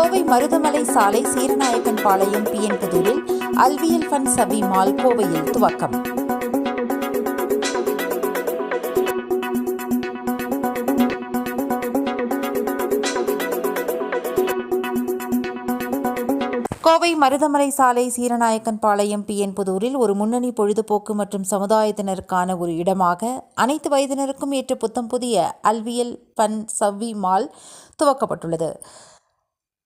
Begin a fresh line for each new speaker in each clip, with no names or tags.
கோவை மருதமலை சாலை சீரநாயக்கன் பாளையம் பிஎன் புதூரில் அல்வியல் ஃபன் சபி மால் கோவையில் துவக்கம். கோவை மருதமலை சாலை சீரநாயக்கன் பாளையம் பிஎன் புதூரில் ஒரு முன்னணி பொழுதுபோக்கு மற்றும் சமுதாயத்தினருக்கான ஒரு இடமாக அனைத்து வயதினருக்கும் ஏற்ற புத்தம் புதிய அல்வியல் பன் சவ்வி மால் துவக்கப்பட்டுள்ளது.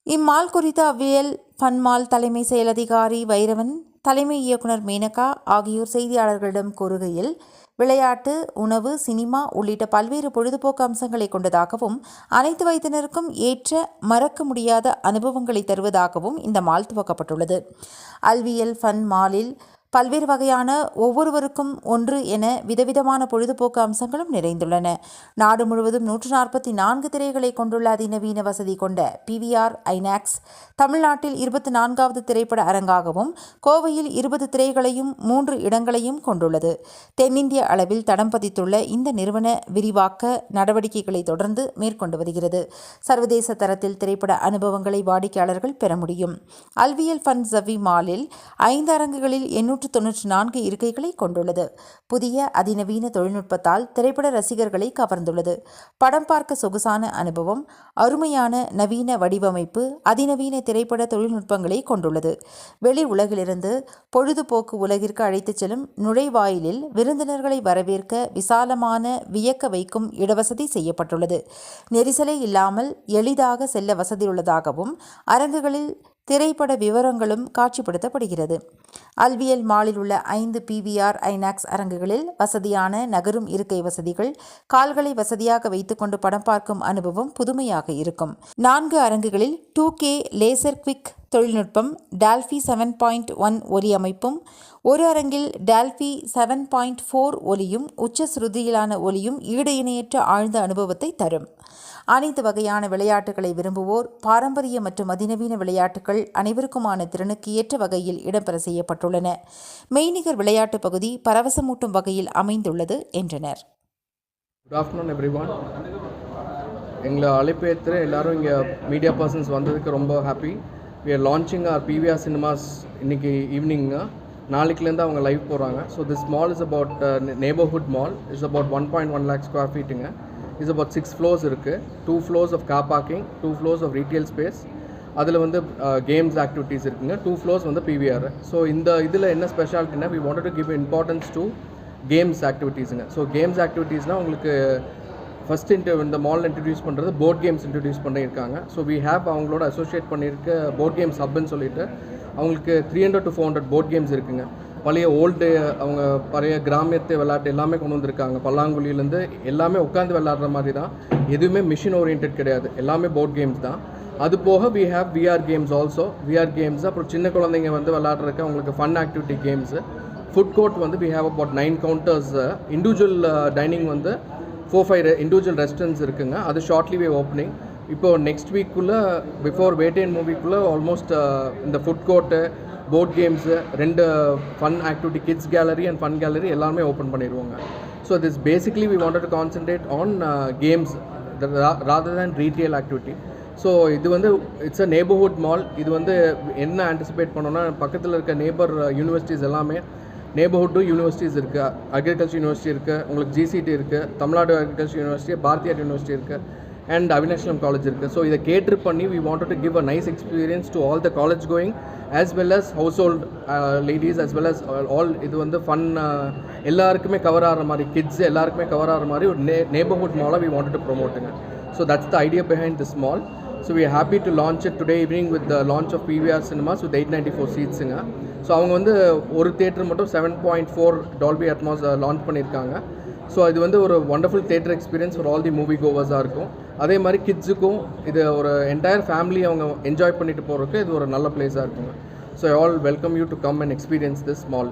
இம்மால் குறித்த அவ்வியல் ஃபன் மால் தலைமை செயலதிகாரி வைரவன் தலைமை இயக்குனர் மேனகா ஆகியோர் செய்தியாளர்களிடம் கூறுகையில் விளையாட்டு உணவு சினிமா உள்ளிட்ட பல்வேறு பொழுதுபோக்கு அம்சங்களை கொண்டதாகவும் அனைத்து வயதினருக்கும் ஏற்ற மறக்க முடியாத அனுபவங்களை தருவதாகவும் இந்த மால் துவக்கப்பட்டுள்ளது. அல்வியல் ஃபன் மாலில் பல்வேறு வகையான ஒவ்வொருவருக்கும் ஒன்று என விதவிதமான பொழுதுபோக்கு அம்சங்களும் நிறைந்துள்ளன. நாடு முழுவதும் நூற்று நாற்பத்தி நான்கு திரைகளை கொண்டுள்ள அதிநவீன வசதி கொண்ட பிவிஆர் ஐநாக்ஸ் தமிழ்நாட்டில் இருபத்தி நான்காவது திரைப்பட அரங்காகவும் கோவையில் இருபது திரைகளையும் மூன்று இடங்களையும் கொண்டுள்ளது. தென்னிந்திய அளவில் தடம் பதித்துள்ள இந்த நிறுவன விரிவாக்க நடவடிக்கைகளை தொடர்ந்து மேற்கொண்டு வருகிறது. சர்வதேச தரத்தில் திரைப்பட அனுபவங்களை வாடிக்கையாளர்கள் பெற முடியும். அல்வியல் ஃபன் ஜவி மாலில் ஐந்து அரங்குகளில் எண்ணூற்று தொன்னூற்றி நான்கு இருக்கைகளை கொண்டுள்ளது. புதிய அதிநவீன தொழில்நுட்பத்தால் திரைப்பட ரசிகர்களை கவர்ந்துள்ளது. படம் பார்க்க சொகுசான அனுபவம் அருமையான நவீன வடிவமைப்பு அதிநவீன திரைப்பட தொழில்நுட்பங்களை கொண்டுள்ளது. வெளி உலகிலிருந்து பொழுதுபோக்கு உலகிற்கு அழைத்துச் செல்லும் நுழைவாயிலில் விருந்தினர்களை வரவேற்க விசாலமான வியக்க வைக்கும் இடவசதி செய்யப்பட்டுள்ளது. நெரிசலே இல்லாமல் எளிதாக செல்ல வசதியுள்ளதாகவும் அரங்குகளில் திரைப்பட விவரங்களும் காட்சிப்படுத்தப்படுகிறது. அல்வியல் மாலில் உள்ள ஐந்து பிவிஆர் ஐநாக்ஸ் அரங்குகளில் வசதியான நகரும் இருக்கை வசதிகள் கால்களை வசதியாக வைத்துக்கொண்டு படம் பார்க்கும் அனுபவம் புதுமையாக இருக்கும். நான்கு அரங்குகளில் டூ கே லேசர் குவிக் தொழில்நுட்பம் டால்ஃபி செவன் பாயிண்ட் ஒன் ஒலி அமைப்பும் ஒரு அரங்கில் டால்ஃபி செவன் பாயிண்ட் ஃபோர் ஒலியும் உச்ச சுருதியிலான ஒலியும் ஈடு இணையற்ற ஆழ்ந்த அனுபவத்தை தரும். அனைத்து வகையான விளையாட்டுகளை விரும்புவோர் பாரம்பரிய மற்றும் அதிநவீன விளையாட்டுகள் அனைவருக்குமான திறனுக்கு ஏற்ற வகையில் இடம்பெற செய்யப்பட்டுள்ளன. மெய்நிகர் விளையாட்டு பகுதி பரவசமூட்டும் வகையில் அமைந்துள்ளது என்றனர்.
குட் ஆஃப்டர்நூன் எவ்ரி ஒன் எங்களை அழைப்பேற்று எல்லாரும் இங்கே மீடியா பர்சன்ஸ் வந்ததுக்கு ரொம்ப happy we are launching our PVR cinemas இன்னைக்கு ஈவினிங்க நாளைக்குலேருந்து அவங்க லைவ் போகிறாங்க so this mall is about neighbourhood mall is about one point one lakh square ஃபீட்டுங்க is about six floors இருக்குது two floors of car parking two floors of retail space அதில் வந்து games activities இருக்குங்க. Two floors வந்து PVR so இந்த இதில் என்ன ஸ்பெஷாலிட்டினா we wanted to give importance to games ஆக்டிவிட்டீஸுங்க so games ஆக்டிவிட்டீஸ்னால் உங்களுக்கு ஃபஸ்ட் இன்ட்டு இந்த மால் இன்ட்ரடியூஸ் பண்ணுறது போர்ட் கேம்ஸ் இன்ட்ரடியூஸ் பண்ணியிருக்காங்க. ஸோ வி ஹேப் அவங்களோட அசோசியேட் பண்ணியிருக்க போர்ட் கேம்ஸ் ஹப்னு சொல்லிட்டு அவங்களுக்கு three hundred to four hundred board games இருக்குங்க. பழைய ஓல்டு அவங்க பழைய கிராமியத்து விளையாட்டு எல்லாமே கொண்டு வந்திருக்காங்க. பல்லாங்குழியிலேருந்து எல்லாமே உட்காந்து விளையாடுற மாதிரி தான். எதுவுமே மிஷின் ஓரியன்ட் கிடையாது. எல்லாமே போர்ட் கேம்ஸ் தான். அது போக we have VR games also VR games அப்புறம் சின்ன குழந்தைங்க வந்து விளையாடுறதுக்கு அவங்களுக்கு fun activity games food court வந்து we have about nine counters individual dining வந்து ஃபோர் ஃபைவ் இண்டிவிஜுவல் ரெஸ்டாரண்ட்ஸ் இருக்குங்க. அது ஷார்ட்லி வே ஓப்பனிங் இப்போ நெக்ஸ்ட் வீக்குள்ளே பிஃபோர் வேட்டேன் மூவிக்குள்ளே ஆல்மோஸ்ட் இந்த ஃபுட் கோர்ட்டு போர்ட் கேம்ஸு ரெண்டு fun activity kids gallery and fun gallery எல்லாமே open பண்ணிடுவோங்க so this basically we wanted to concentrate on games rather than retail activity so இது வந்து it's a நeighborhood mall இது வந்து என்ன anticipate பண்ணோன்னா பக்கத்தில் இருக்க நேபர் யூனிவர்சிட்டிஸ் uh, எல்லாமே நேபர்ஹுட்டு யூனிவர்சிட்டிஸ் இருக்குது அக்ரிகல்ச்சர் யூனிவர்சிட்டி இருக்குது உங்களுக்கு ஜிசிடி இருக்குது Tamil Nadu agriculture university Bharathiyar university இருக்குது அண்ட் அவினாஷலம் காலேஜ் இருக்குது ஸோ இதை கேட்ரு பண்ணி we wanted to give a nice experience to all the college going as well as house hold ladies as well as all இது வந்து fun எல்லாருக்குமே cover ஆகிற மாதிரி kids எல்லாருக்குமே கவர் ஆகிற மாதிரி ஒரு நே நேபர்ஹுட் மாலாக we wanted to ப்ரொமோட்டுங்க so that's the idea behind this mall so we happy to launch it today evening with the launch of PVR cinemas with eight ninety four சீட்ஸுங்க so அவங்க வந்து ஒரு theatre மட்டும் seven point four Dolby Atmos launch பண்ணியிருக்காங்க so இது வந்து ஒரு wonderful theatre experience for all the movie கோவர்ஸாக இருக்கும். அதே மாதிரி கிட்ஸுக்கும் இது ஒரு என்டையர் ஃபேமிலி அவங்க என்ஜாய் பண்ணிட்டு போகிறதுக்கு இது ஒரு நல்ல பிளேஸாக இருக்குங்க. So all welcome you to come and experience this mall